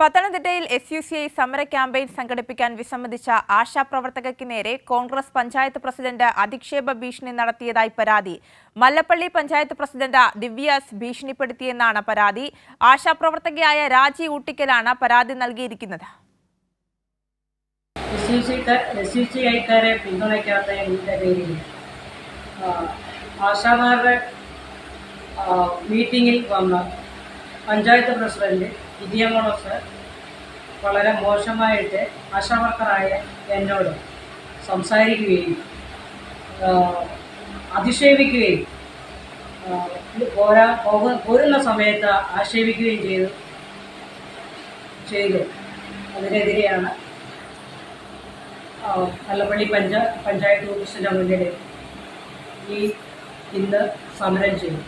പത്തനംതിട്ടയിൽ S U C I സമര campaign സംഘടിപ്പിക്കാൻ വിസമ്മതിച്ച ആശാപ്രവർത്തകയ്ക്ക് നേരെ കോൺഗ്രസ് പഞ്ചായത്ത് പ്രസിഡന്റ് അധിക്ഷേപ ഭീഷണി നടത്തിയതായി പരാതി. മല്ലപ്പള്ളി പഞ്ചായത്ത് പ്രസിഡന്റ് ദിവ്യാസ് ഭീഷണിപ്പെടുത്തിയെന്നാണ് പരാതി. ആശാപ്രവർത്തകയായ രാജി ഊട്ടിക്കലാണ് പരാതി നൽകിയിരിക്കുന്നത്. പഞ്ചായത്ത് പ്രസിഡന്റ് വിജയമോളസ് വളരെ മോശമായിട്ട് ആശാവർക്കറായ എന്നോട് സംസാരിക്കുകയും അധിക്ഷേപിക്കുകയും പോരാ പോരുന്ന സമയത്ത് ആക്ഷേപിക്കുകയും ചെയ്തു ചെയ്തു. അതിനെതിരെയാണ് കല്ലപ്പള്ളി പഞ്ചാ പഞ്ചായത്ത് ഓഫീസിന്റെ മുന്നിൽ ഈ ഇന്ന് സമരം ചെയ്തു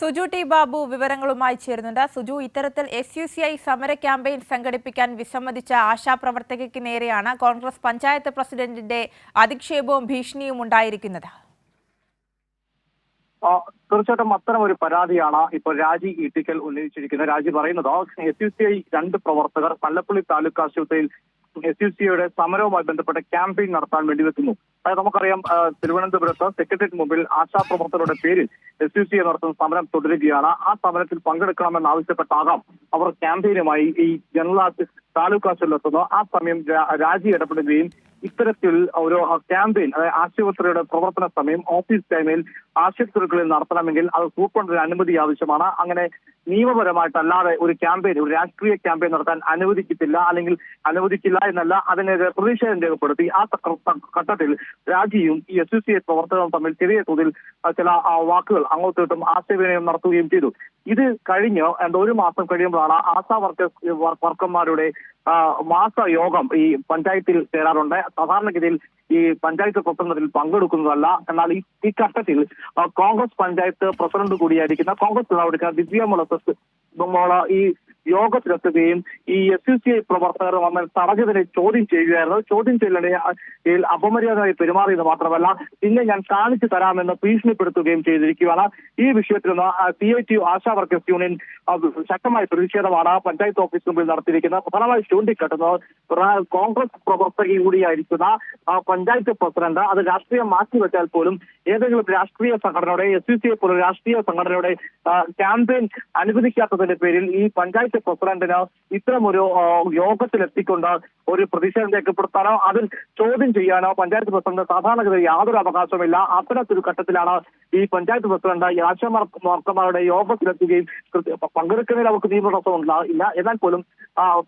സുജു ടി ബാബു വിവരങ്ങളുമായി ചേരുന്നുണ്ട്. സുജു ഇത്തരത്തിൽ എസ് യു സി ഐ സമര ക്യാമ്പയിൻ സംഘടിപ്പിക്കാൻ വിസമ്മതിച്ച ആശാപ്രവർത്തകയ്ക്ക് നേരെയാണ് കോൺഗ്രസ് പഞ്ചായത്ത് പ്രസിഡന്റിന്റെ അധിക്ഷേപവും ഭീഷണിയും ഉണ്ടായിരിക്കുന്നത്. തീർച്ചയായിട്ടും അത്തരം ഒരു പരാതിയാണ് ഇപ്പോൾ രാജി ഈട്ടിക്കൽ ഉന്നയിച്ചിരിക്കുന്നത്. രാജി പറയുന്നത് എസ് യു സി ഐ രണ്ട് പ്രവർത്തകർ പല്ലപ്പള്ളി താലൂക്ക് ആശുപത്രിയിൽ എസ് യു സിയുടെ സമരവുമായി ബന്ധപ്പെട്ട ക്യാമ്പയിൻ നടത്താൻ വേണ്ടി വെക്കുന്നു. അതായത് നമുക്കറിയാം തിരുവനന്തപുരത്ത് സെക്രട്ടേറിയറ്റ് മുമ്പിൽ ആശാപ്രവർത്തകരുടെ പേരിൽ എസ് യു സി ഐ നടത്തുന്ന സമരം തുടരുകയാണ്. ആ സമരത്തിൽ പങ്കെടുക്കണമെന്ന് ആവശ്യപ്പെട്ടാകാം അവർ ക്യാമ്പയിനുമായി ഈ ജനറൽ ആശു- താലൂക്ക് ആശുപത്രിയിലെത്തുന്നു ആ സമയം രാജി ഇടപെടുകയും ഇത്തരത്തിൽ ഒരു ക്യാമ്പയിൻ അതായത് ആശുപത്രിയുടെ പ്രവർത്തന സമയം ഓഫീസ് ടൈമിൽ ആശുപത്രികളിൽ നടത്തണമെങ്കിൽ അത് സൂപ്രണ്ടിന് അനുമതി ആവശ്യമാണ്. അങ്ങനെ നിയമപരമായിട്ടല്ലാതെ ഒരു ക്യാമ്പയിൻ ഒരു രാഷ്ട്രീയ ക്യാമ്പയിൻ നടത്താൻ അനുവദിക്കത്തില്ല അല്ലെങ്കിൽ അനുവദിക്കില്ല എന്നല്ല അതിനെതിരെ പ്രതിഷേധം രേഖപ്പെടുത്തി. ആ ഘട്ടത്തിൽ രാജിയും ഈ എസ് സി ഐ പ്രവർത്തകരും തമ്മിൽ ചെറിയ തോതിൽ ചില വാക്കുകൾ അങ്ങോട്ടും ആശയവിനിമയം നടത്തുകയും ചെയ്തു. ഇത് കഴിഞ്ഞ് ഒരു മാസം കഴിയുമ്പോഴാണ് ആശാ വർക്കേഴ്സ് വർക്കർമാരുടെ മാസ യോഗം ഈ പഞ്ചായത്തിൽ ചേരാറുണ്ട്. സാധാരണഗതിയിൽ ഈ പഞ്ചായത്ത് പ്രസിഡന്റിൽ പങ്കെടുക്കുന്നതല്ല. എന്നാൽ ഈ ഘട്ടത്തിൽ കോൺഗ്രസ് പഞ്ചായത്ത് പ്രസിഡന്റ് കൂടിയായിരിക്കുന്ന കോൺഗ്രസ് നേതാവ് ദിവ്യ മുളസ് ഈ യോഗത്തിലെത്തുകയും ഈ എസ് യു സി ഐ പ്രവർത്തകർ വന്ന തടഞ്ഞതിനെ ചോദ്യം ചെയ്യുകയായിരുന്നു. ചോദ്യം ചെയ്യലിനെ അപമര്യാദയായി പെരുമാറിയത് മാത്രമല്ല പിന്നെ ഞാൻ കാണിച്ചു തരാമെന്ന് ഭീഷണിപ്പെടുത്തുകയും ചെയ്തിരിക്കുകയാണ്. ഈ വിഷയത്തിൽ നിന്ന് C I T ASHA workers union ശക്തമായ പ്രതിഷേധമാണ് പഞ്ചായത്ത് ഓഫീസ് മുമ്പിൽ നടത്തിയിരിക്കുന്നത്. പ്രധാനമായി ചൂണ്ടിക്കെട്ടുന്നത് കോൺഗ്രസ് പ്രവർത്തക കൂടിയായിരിക്കുന്ന പഞ്ചായത്ത് പ്രസിഡന്റ് അത് രാഷ്ട്രീയം മാറ്റിവെച്ചാൽ പോലും ഏതെങ്കിലും രാഷ്ട്രീയ സംഘടനയുടെ എസ് യു സി ഐ പോലെ രാഷ്ട്രീയ സംഘടനയുടെ ക്യാമ്പയിൻ അനുവദിക്കാത്തതിന്റെ പേരിൽ ഈ പഞ്ചായത്ത് പ്രസിഡന്റിന് ഇത്തരമൊരു യോഗത്തിലെത്തിക്കൊണ്ട് ഒരു പ്രതിഷേധം രേഖപ്പെടുത്താനോ അതിൽ ചോദ്യം ചെയ്യാനോ പഞ്ചായത്ത് പ്രസിഡന്റ് സാധാരണഗതിയിൽ യാതൊരു അവകാശമില്ല അത്തരത്തിലൊരു ഘട്ടത്തിലാണ് ഈ പഞ്ചായത്ത് പ്രസിഡന്റ് ആശാമാർക്കന്മാരുടെ യോഗത്തിലെത്തുകയും പങ്കെടുക്കുന്നതിൽ അവർക്ക് നിയമതടസ്സം ഇല്ല. എന്നാൽ പോലും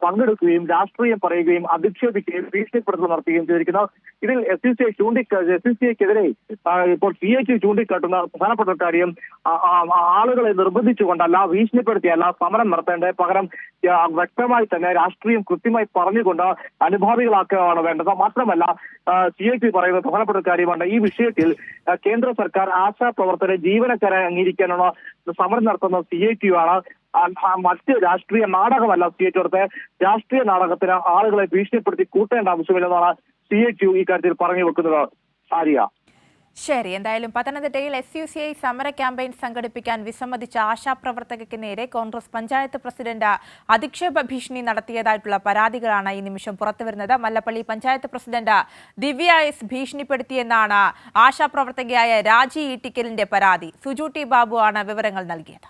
പങ്കെടുക്കുകയും രാഷ്ട്രീയം പറയുകയും അധിക്ഷേപിക്കുകയും ഭീഷണിപ്പെടുത്തൽ നടത്തുകയും ചെയ്തിരിക്കുന്നു. ഇതിൽ എസ് സി സി ഐ ചൂണ്ടി എസ് സി സി ഐക്കെതിരെ ഇപ്പോൾ സി ഐ ചൂണ്ടിക്കാട്ടുന്ന പ്രധാനപ്പെട്ട കാര്യം ആളുകളെ നിർബന്ധിച്ചുകൊണ്ടല്ല ഭീഷണിപ്പെടുത്തിയല്ല സമരം നടത്തേണ്ടത്. പകരം വ്യക്തമായി തന്നെ രാഷ്ട്രീയം കൃത്യമായി പറഞ്ഞുകൊണ്ട് അനുഭാവികളാക്കുകയാണ് വേണ്ടത്. മാത്രമല്ല സി ഐ ടി പറയുന്ന പ്രധാനപ്പെട്ട കാര്യമാണ്. ഈ വിഷയത്തിൽ കേന്ദ്ര സർക്കാർ ആശാ പ്രവർത്തകരെ ജീവനക്കാരെ അംഗീകരിക്കാനുള്ള സമരം നടത്തുന്ന സി ഐ ടി ആണ് മറ്റ് രാഷ്ട്രീയ നാടകമല്ല സി ഐ ടി അടുത്ത് രാഷ്ട്രീയ നാടകത്തിന് ആളുകളെ ഭീഷണിപ്പെടുത്തി കൂട്ടേണ്ട ആവശ്യമില്ലെന്നാണ് സി ഐ ടി ഈ കാര്യത്തിൽ പറഞ്ഞു വെക്കുന്നത്. ആര്യ? ശരി എന്തായാലും പത്തനംതിട്ടയിൽ എസ് യു സി ഐ സമര ക്യാമ്പയിൻ സംഘടിപ്പിക്കാൻ വിസമ്മതിച്ച ആശാപ്രവർത്തകയ്ക്ക് നേരെ കോൺഗ്രസ് പഞ്ചായത്ത് പ്രസിഡന്റ് അധിക്ഷേപ ഭീഷണി നടത്തിയതായിട്ടുള്ള പരാതികളാണ് ഈ നിമിഷം പുറത്തുവരുന്നത്. മല്ലപ്പള്ളി പഞ്ചായത്ത് പ്രസിഡന്റ് ദിവ്യ എസ് ഭീഷണിപ്പെടുത്തിയെന്നാണ് ആശാപ്രവർത്തകയായ രാജി ഈട്ടിക്കലിന്റെ പരാതി. സുജൂട്ടി ബാബു ആണ് വിവരങ്ങൾ നൽകിയത്.